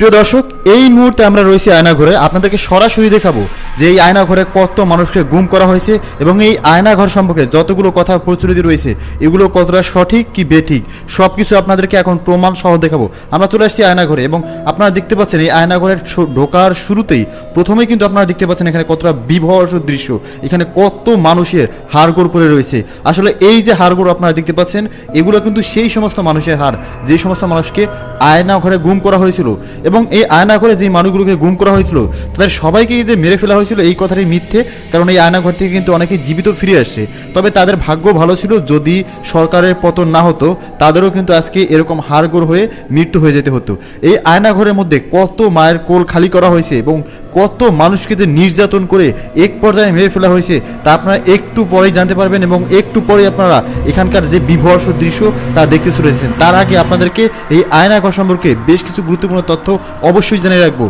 প্রিয় দর্শক এই মুহূর্তে আমরা রয়েছি আয়নাঘরে। আপনাদেরকে সরাসরি দেখাবো যে এই আয়নাঘরে কত মানুষকে গুম করা হয়েছে এবং এই আয়নাঘর সম্পর্কে যতগুলো কথা প্রচলিত রয়েছে, এগুলো কতটা সঠিক কি বেঠিক সব কিছু আপনাদেরকে এখন প্রমাণ সহ দেখাবো। আমরা চলে আসছি আয়নাঘরে এবং আপনারা দেখতে পাচ্ছেন এই আয়নাঘরের ঢোকার শুরুতেই প্রথমেই কিন্তু আপনারা দেখতে পাচ্ছেন এখানে কতটা বিভৎস দৃশ্য, এখানে কত মানুষের হাড়গোড় পড়ে রয়েছে। আসলে এই যে হাড়গোড় আপনারা দেখতে পাচ্ছেন, এগুলো কিন্তু সেই সমস্ত মানুষের হাড়, যে সমস্ত মানুষকে আয়না ঘরে গুম করা হয়েছিল এবং এই আয়না ঘরে যে মানুষগুলোকে গুম করা হয়েছিল, তাদের সবাইকে যে মেরে ফেলা হয়েছিল এই কথাটি মিথ্যে, কারণ এই আয়নাঘর থেকে কিন্তু অনেকে জীবিত ফিরে আসে। তবে তাদের ভাগ্য ভালো ছিল যদি সরকারের পতন না হতো, তাদেরও কিন্তু আজকে এরকম হাড়গোড় হয়ে মৃত্যু হয়ে যেতে হতো। এই আয়নাঘরের মধ্যে কত মায়ের কোল খালি করা হয়েছে এবং কত মানুষকে যে নির্যাতন করে এক পর্যায়ে মেরে ফেলা হয়েছে, তা আপনারা একটু পরেই জানতে পারবেন এবং একটু পরে আপনারা এখানকার যে বিভর্ষ দৃশ্য তা দেখতে চলেছেন। তার আগে আপনাদেরকে এই আয়নাঘর সম্পর্কে বেশ কিছু গুরুত্বপূর্ণ তথ্য অবশ্যই জানিয়ে রাখব।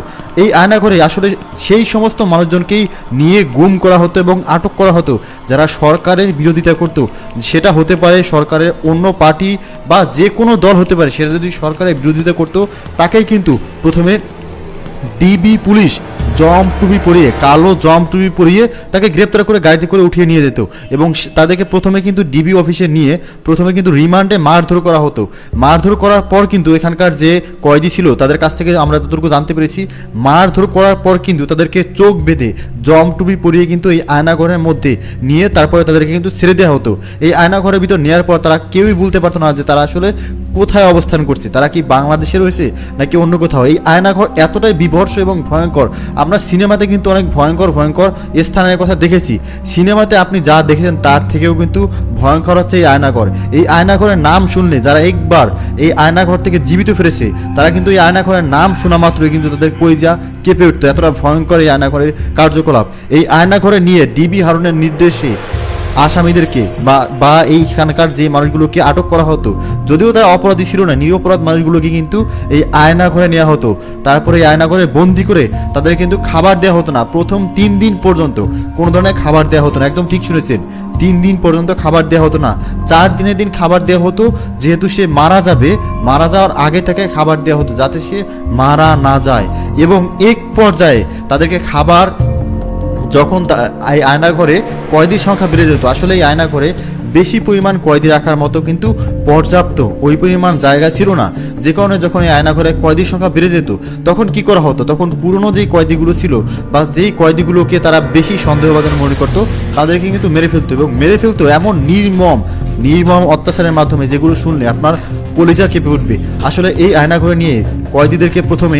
এই আয়নাঘরে আসলে সেই সমস্ত মানুষজনকেই নিয়ে গুম করা হতো এবং আটক করা হতো, যারা সরকারের বিরোধিতা করত। সেটা হতে পারে সরকারের অন্য পার্টি বা যে কোনো দল হতে পারে, সেটা যদি সরকারের বিরোধিতা করত, তাকেই কিন্তু প্রথমে ডিবি পুলিশ জম টুপি পরিয়ে, কালো জম টুপি পরিয়ে তাকে গ্রেপ্তার করে গাড়িতে করে উঠিয়ে নিয়ে যেত এবং তাদেরকে প্রথমে কিন্তু ডিবি অফিসে নিয়ে প্রথমে কিন্তু রিমান্ডে মারধর করা হতো। মারধর করার পর কিন্তু এখানকার যে কয়েদি ছিল, তাদের কাছ থেকে আমরা যতটুকু জানতে পেরেছি, মারধর করার পর কিন্তু তাদেরকে চোখ বেঁধে জম টুপি পরিয়ে কিন্তু এই আয়নাঘরের মধ্যে নিয়ে তারপরে তাদেরকে কিন্তু ছেড়ে দেওয়া হতো। এই আয়নাঘরের ভিতর নেওয়ার পর তারা কেউই বলতে পারতো না যে তারা আসলে কোথায় অবস্থান করছে? তারা কি বাংলাদেশে রয়েছে নাকি অন্য কোথাও? এই আয়নাঘর এতটাই বিভর্ষ এবং ভয়ঙ্কর। আমরা সিনেমাতে কিন্তু অনেক ভয়ঙ্কর ভয়ঙ্কর স্থানের কথা দেখেছি। সিনেমাতে আপনি যা দেখেছেন তার থেকেও কিন্তু ভয়ঙ্কর হচ্ছে এই আয়নাঘর। এই আয়নাঘরের নাম শুনলে যারা একবার এই আয়নাঘর থেকে জীবিত ফিরেছে, তারা কিন্তু এই আয়নাঘরের নাম শোনা মাত্রই কিন্তু তাদের কলিজা কেঁপে উঠতো। এতটা ভয়ঙ্কর এই আয়নাঘরের কার্যকলাপ। এই আয়নাঘরে নিয়ে ডিবি হারুনের নির্দেশে আসামিদেরকে বা বা এইখানকার যে মানুষগুলোকে আটক করা হতো, যদিও তারা অপরাধী ছিল না, নিরপরাধ মানুষগুলোকে কিন্তু এই আয়না ঘরে নেওয়া হতো। তারপরে এই আয়না ঘরে বন্দি করে তাদের কিন্তু খাবার দেওয়া হতো না। প্রথম তিন দিন পর্যন্ত কোনো ধরনের খাবার দেওয়া হতো না। একদম ঠিক শুনেছেন, তিন দিন পর্যন্ত খাবার দেওয়া হতো না। চার দিনের দিন খাবার দেওয়া হতো, যেহেতু সে মারা যাবে, মারা যাওয়ার আগে থেকে খাবার দেওয়া হতো যাতে সে মারা না যায়। এবং এক পর্যায়ে তাদেরকে খাবার যখন এই আয়নাঘরে কয়েদির সংখ্যা বেড়ে যেত, আসলে এই আয়নাঘরে বেশি পরিমাণ কয়েদি রাখার মতো কিন্তু পর্যাপ্ত ওই পরিমাণ জায়গা ছিল না। যে কারণে যখন এই আয়নাঘরে কয়েদির সংখ্যা বেড়ে যেত, তখন কি করা হতো? তখন পুরনো যেই কয়েদিগুলো ছিল বা যেই কয়েদিগুলোকে তারা বেশি সন্দেহভাজন মনে করতো, তাদেরকে কিন্তু মেরে ফেলতো এবং মেরে ফেলতো এমন নির্মম নির্মম অত্যাচারের মাধ্যমে যেগুলো শুনলে আপনার কলিজা কেঁপে উঠবে। আসলে এই আয়নাঘরে নিয়ে কয়েদিদেরকে প্রথমে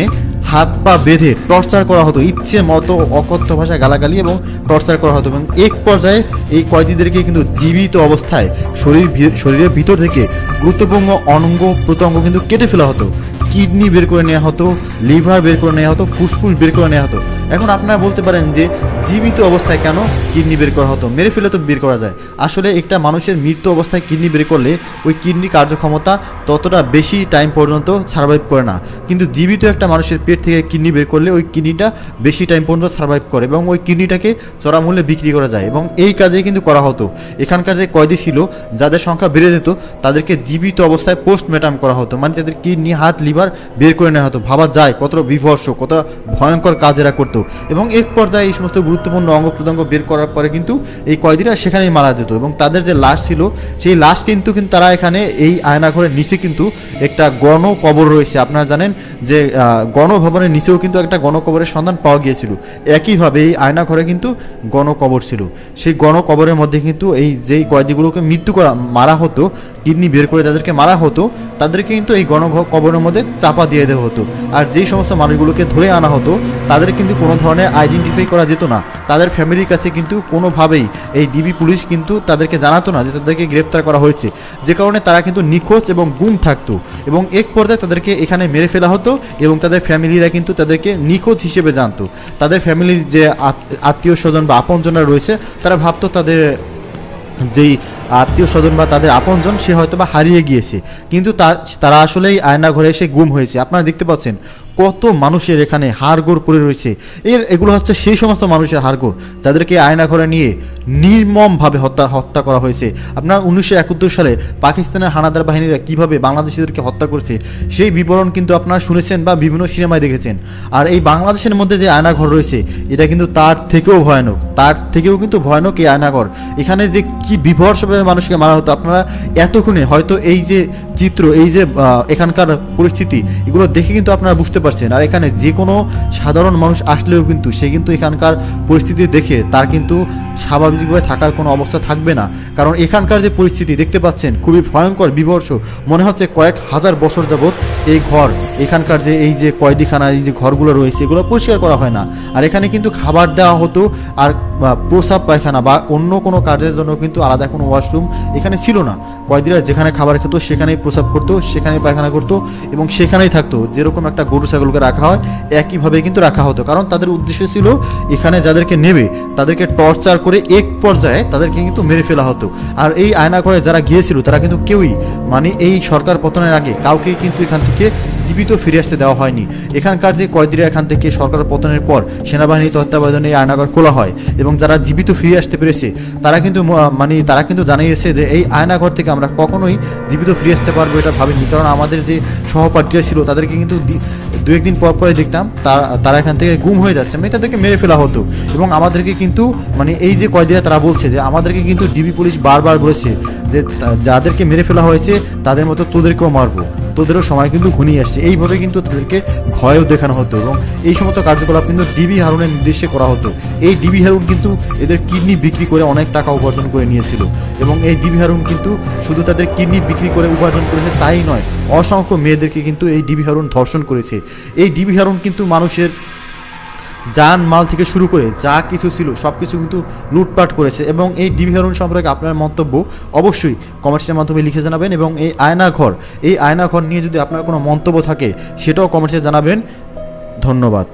হাত পা বেঁধে টর্চার করা হতো। ইচ্ছে মতো অকথ্য ভাষা গালাগালি এবং টর্চার করা হতো এবং এক পর্যায়ে এই কয়েদিদেরকে কিন্তু জীবিত অবস্থায় শরীর শরীরের ভিতর থেকে গুরুত্বপূর্ণ অঙ্গ প্রত্যঙ্গ কিন্তু কেটে ফেলা হতো। কিডনি বের করে নেওয়া হতো, লিভার বের করে নেওয়া হতো, ফুসফুস বের করে নেওয়া হতো। এখন আপনারা বলতে পারেন যে জীবিত অবস্থায় কেন কিডনি বের করা হতো? মেরে ফেলে তো বের করা যায়। আসলে একটা মানুষের মৃত্যু অবস্থায় কিডনি বের করলে ওই কিডনি কার্যক্ষমতা ততটা বেশি টাইম পর্যন্ত সার্ভাইভ করে না। কিন্তু জীবিত একটা মানুষের পেট থেকে কিডনি বের করলে ওই কিডনিটা বেশি টাইম পর্যন্ত সার্ভাইভ করে এবং ওই কিডনিটাকে চড়া মূল্যে বিক্রি করা যায় এবং এই কাজে কিন্তু করা হতো। এখানকার যে কয়েদি ছিল, যাদের সংখ্যা বেড়ে যেত, তাদেরকে জীবিত অবস্থায় পোস্টমেটাম করা হতো। মানে তাদের কিডনি হার্ট লিভার বের করে নেওয়া হতো। ভাবা যায় কতটা বিভর্ষ কতটা ভয়ঙ্কর কাজ এরা করতো। এবং এক পর্যায়ে এই সমস্ত গুরুত্বপূর্ণ অঙ্গ প্রত্যঙ্গ বের করার পরে কিন্তু এই কয়েদিরা সেখানেই মারা যেত এবং তাদের যে লাশ ছিল, সেই লাশ কিন্তু কিন্তু তারা এখানে এই আয়নাঘরের নিচে কিন্তু একটা গণ কবর রয়েছে। আপনারা জানেন যে গণভবনের নিচেও কিন্তু একটা গণকবরের সন্ধান পাওয়া গিয়েছিল। একইভাবে এই আয়নাঘরে কিন্তু গণকবর ছিল। সেই গণকবরের মধ্যে কিন্তু এই যেই কয়েদিগুলোকে মৃত্যু করা, মারা হতো, কিডনি বের করে যাদেরকে মারা হতো, তাদেরকে কিন্তু এই গণ কবরের মধ্যে চাপা দিয়ে দেওয়া হতো। আর যেই সমস্ত মানুষগুলোকে ধরে আনা হতো, তাদের কিন্তু কোনো ধরনের আইডেন্টিফাই করা যেত না। তাদের ফ্যামিলির কাছে কিন্তু কোনোভাবেই এই ডিবি পুলিশ কিন্তু তাদেরকে জানাতো না যে তাদেরকে গ্রেপ্তার করা হয়েছে। যে কারণে তারা কিন্তু নিখোঁজ এবং গুম থাকতো এবং এক পর্যায়ে তাদেরকে এখানে মেরে ফেলা হতো এবং তাদের ফ্যামিলিরা কিন্তু তাদেরকে নিখোঁজ হিসেবে জানতো। তাদের ফ্যামিলির যে আত্মীয় স্বজন বা আপনজনরা রয়েছে, তারা ভাবতো তাদের যেই আত্মীয় স্বজন বা তাদের আপনজন, সে হয়তো বা হারিয়ে গিয়েছে। কিন্তু তারা আসলেই আয়না ঘরে এসে গুম হয়েছে। আপনারা দেখতে পাচ্ছেন কত মানুষের এখানে হাড়গোড় পড়ে রয়েছে। এর এগুলো হচ্ছে সেই সমস্ত মানুষের হাড়গোড় যাদেরকে আয়না ঘরে নিয়ে নির্মমভাবে হত্যা হত্যা করা হয়েছে। আপনার উনিশশো একাত্তর সালে পাকিস্তানের হানাদার বাহিনীরা কীভাবে বাংলাদেশিদেরকে হত্যা করছে, সেই বিবরণ কিন্তু আপনারা শুনেছেন বা বিভিন্ন সিনেমায় দেখেছেন। আর এই বাংলাদেশের মধ্যে যে আয়নাঘর রয়েছে, এটা কিন্তু তার থেকেও ভয়ানক। তার থেকেও কিন্তু ভয়ানক এই আয়নাঘর। এখানে যে কি বিভর্ষভাবে মানুষকে মারা হতো, আপনারা এতক্ষণে হয়তো এই যে চিত্র, এই যে এখানকার পরিস্থিতি, এগুলো দেখে কিন্তু আপনারা বুঝতে পারছেন। আর এখানে যে কোনো সাধারণ মানুষ আসলেও কিন্তু সে কিন্তু এখানকার পরিস্থিতি দেখে তার কিন্তু স্বাভাবিকভাবে থাকার কোনো অবস্থা থাকবে না। কারণ এখানকার যে পরিস্থিতি দেখতে পাচ্ছেন, খুবই ভয়ঙ্কর বিভর্ষ মনে হচ্ছে কয়েক হাজার বছর যাবৎ এই ঘর, এখানকার যে এই যে কয়েদিখানা এই যে ঘরগুলো রয়েছে, এগুলো পরিষ্কার করা হয় না। আর এখানে কিন্তু খাবার দেওয়া হতো, আর প্রসাব পায়খানা বা অন্য কোনো কাজের জন্য কিন্তু আলাদা কোনো ওয়াশরুম এখানে ছিল না। কয়েদিরা যেখানে খাবার খেত, সেখানেই প্রসাব করতো, সেখানেই পায়খানা করতো এবং সেখানেই থাকতো। যেরকম একটা গরু, ছাগলকে রাখা হয়, একইভাবে কিন্তু রাখা হতো। কারণ তাদের উদ্দেশ্য ছিল, এখানে যাদেরকে নেবে, তাদেরকে টর্চার করে এক পর্যায়ে তাদেরকে কিন্তু মেরে ফেলা হতো। আর এই আয়না ঘরে যারা গিয়েছিল, তারা কিন্তু কেউই মানে এই সরকার পতনের আগে কাউকে কিন্তু এখান থেকে জীবিত ফিরে আসতে দেওয়া হয়নি। এখানকার যে কয়েদিরা এখান থেকে সরকার পতনের পর সেনাবাহিনী তত্ত্বাবধানে এই আয়নাঘর খোলা হয় এবং যারা জীবিত ফিরে আসতে পেরেছে, তারা কিন্তু মানে তারা কিন্তু জানিয়েছে যে এই আয়নাঘর থেকে আমরা কখনোই জীবিত ফিরে আসতে পারব এটা ভাবিনি। কারণ আমাদের যে সহপাঠীরা ছিল, তাদেরকে কিন্তু দি- একদিন পর পরে দেখতাম তারা এখান থেকে গুম হয়ে যাচ্ছে। মানে তাদেরকে মেরে ফেলা হতো এবং আমাদেরকে কিন্তু মানে এই যে কয়েদিরা তারা বলছে যে আমাদেরকে কিন্তু ডিবি পুলিশ বারবার বলেছে যে যাদেরকে মেরে ফেলা হয়েছে তাদের মতো তোদেরকেও মারবো। তোদেরও সময় কিন্তু ঘনিয়ে আসছে। এইভাবে কিন্তু তাদেরকে ভয়ও দেখানো হতো এবং এই সমস্ত কার্যকলাপ কিন্তু ডিবি হারুনের নির্দেশে করা হতো। এই ডিবি হারুন কিন্তু এদের কিডনি বিক্রি করে অনেক টাকা উপার্জন করে নিয়েছিল এবং এই ডিবি হারুন কিন্তু শুধু তাদের কিডনি বিক্রি করে উপার্জন করেছে তাই নয়, অসংখ্য মেয়েদেরকে কিন্তু এই ডিবি হারুন ধর্ষণ করেছে। এই ডিবি হারুন কিন্তু মানুষের যান মাল থেকে শুরু করে যা কিছু ছিল সব কিছু কিন্তু লুটপাট করেছে এবং এই ডিবি হারুন সম্পর্কে আপনার মন্তব্য অবশ্যই কমেন্টসের মাধ্যমে লিখে জানাবেন এবং এই আয়নাঘর এই আয়নাঘর নিয়ে যদি আপনার কোনো মন্তব্য থাকে, সেটাও কমেন্টসে জানাবেন। ধন্যবাদ।